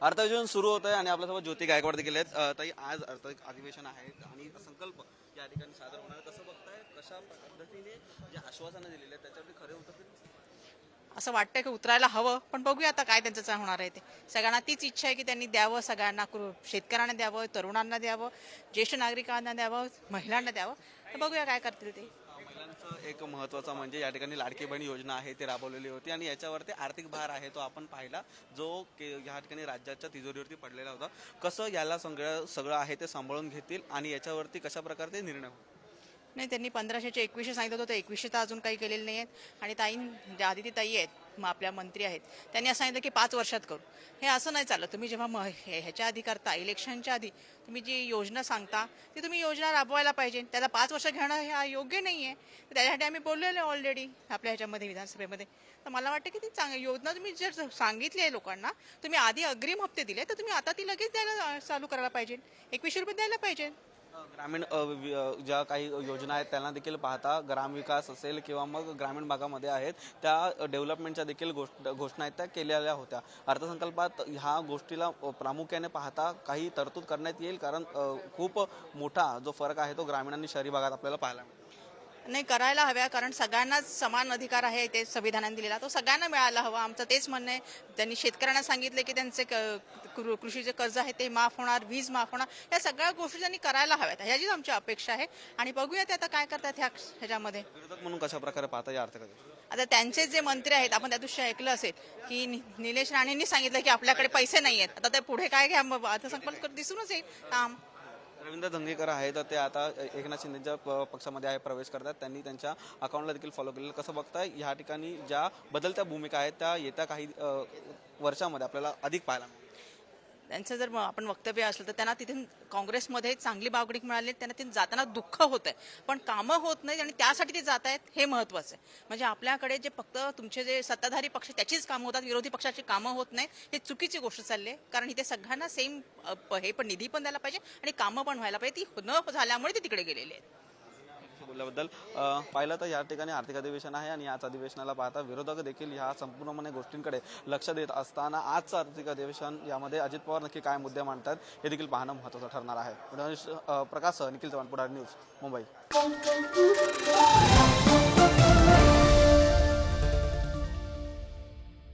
अर्थविजन सुरू होत आहे आणि आपल्यासोबत ज्योती गायकवाड देखील आहेत. ताई आज अर्थ अधिवेशन आहे आणि संकल्प या ठिकाणी सादर होणार कसं बघताय? कशा पद्धतीने जे आश्वासनं दिलेले आहेत त्याच्यावरती खरे उतरतील असं वाटतंय की उतरायला हवं पण बघूया आता काय त्यांचं होणार आहे ते. सगळ्यांना तीच इच्छा आहे की त्यांनी द्यावं सगळ्यांना शेतकऱ्यांना द्यावं तरुणांना द्यावं ज्येष्ठ नागरिकांना द्यावं महिलांना द्यावं. तर बघूया काय करतील ते. महिलांचं एक महत्वाचं म्हणजे या ठिकाणी लाडकी बहीण योजना आहे ती राबवलेली होती आणि याच्यावरती आर्थिक भार आहे तो आपण पाहिला जो के या ठिकाणी राज्याच्या तिजोरीवरती पडलेला होता. कसं याला सगळं सगळं आहे ते सांभाळून घेतील आणि याच्यावरती कशा प्रकारचे निर्णय होतील नाही त्यांनी पंधराशेचे एकवीसशे सांगितलं होतं एकवीसशे तर अजून काही केलेले नाही आहेत आणि ताई ज्या आदिती ताई आहेत मग आपल्या मंत्री आहेत त्यांनी असं सांगितलं की पाच वर्षात करू. हे असं नाही चाललं तुम्ही जेव्हा म- हे- ह्याच्या आधी करता इलेक्शनच्या आधी तुम्ही जी योजना सांगता ती तुम्ही योजना राबवायला पाहिजे. त्याला पाच वर्ष घेणं हे योग्य नाही आहे तर त्याच्यासाठी आम्ही बोललेलो ऑलरेडी आपल्या ह्याच्यामध्ये विधानसभेमध्ये. तर मला वाटतं की ती चांग योजना तुम्ही जर सांगितली आहे लोकांना तुम्ही आधी अग्रिम हप्ते दिले तर तुम्ही आता ती लगेच द्यायला चालू करायला पाहिजे. एकवीसशे रुपये द्यायला पाहिजे. ग्रामीण वि- ज्या काही योजना आहेत त्यांना देखील पाहता ग्रामविकास असेल किंवा मग ग्रामीण भागामध्ये आहेत त्या डेव्हलपमेंटच्या देखील गोष्ट घोषणा आहेत त्या केलेल्या होत्या. अर्थसंकल्पात ह्या गोष्टीला प्रामुख्याने पाहता काही तरतूद करण्यात येईल कारण खूप मोठा जो फरक आहे तो ग्रामीण आणि शहरी भागात आपल्याला पाहायला मिळतो. नाही करायला हव्या कारण सगळ्यांनाच समान अधिकार आहे ते संविधानाने दिलेला. तो सगळ्यांना मिळायला हवा आमचं तेच म्हणणं आहे. त्यांनी शेतकऱ्यांना सांगितले की त्यांचे कृषीचे कर्ज आहे ते माफ होणार वीज माफ होणार. या सगळ्या गोष्टी त्यांनी करायला हव्यात ह्याचीच आमची अपेक्षा आहे. आणि बघूया ते आता काय करतात ह्या ह्याच्यामध्ये. म्हणून कशा प्रकारे पाहता या आता त्यांचे जे मंत्री आहेत आपण त्या दिवशी ऐकलं असेल की निलेश राणेंनी सांगितलं की आपल्याकडे पैसे नाही आहेत आता ते पुढे काय घ्या मग आता संकल्प दिसूनच येईल. काम. रवींद्र धंगेकर आहेत तर ते आता एकनाथ शिंदेच्या प- पक्षामध्ये आहे प्रवेश करतात. त्यांनी त्यांच्या अकाउंटला देखील फॉलो केलेलं कसं बघताय ह्या ठिकाणी ज्या बदलत्या भूमिका आहेत त्या येत्या काही वर्षामध्ये आपल्याला अधिक पाहायला मिळतात त्यांचं जर आपण वक्तव्य असलं तर त्यांना तिथून काँग्रेसमध्ये चांगली बावगणीक मिळाली त्यांना तिथे जाताना दुःख होत आहे पण कामं होत नाही आणि त्यासाठी ते जात आहेत हे महत्वाचं आहे. म्हणजे आपल्याकडे जे फक्त तुमचे जे सत्ताधारी पक्ष त्याचीच कामं होतात विरोधी पक्षाची कामं होत नाही हे चुकीची गोष्ट चालली आहे. कारण इथे सगळ्यांना सेम हे पण निधी पण द्यायला पाहिजे आणि कामं पण व्हायला पाहिजे. ती न झाल्यामुळे ते तिकडे गेलेले आहेत. बोलल्याबद्दल पाहिलं तर या ठिकाणी आर्थिक अधिवेशन आहे आणि याच अधिवेशनाला पाहता विरोधक देखील ह्या संपूर्णपणे गोष्टींकडे लक्ष देत असताना आजचं आर्थिक अधिवेशन यामध्ये अजित पवार नक्की काय मुद्दे मांडतात हे देखील पाहणं महत्त्वाचं ठरणार आहे. प्रकाश निखिल चव्हाण पुढारी न्यूज मुंबई.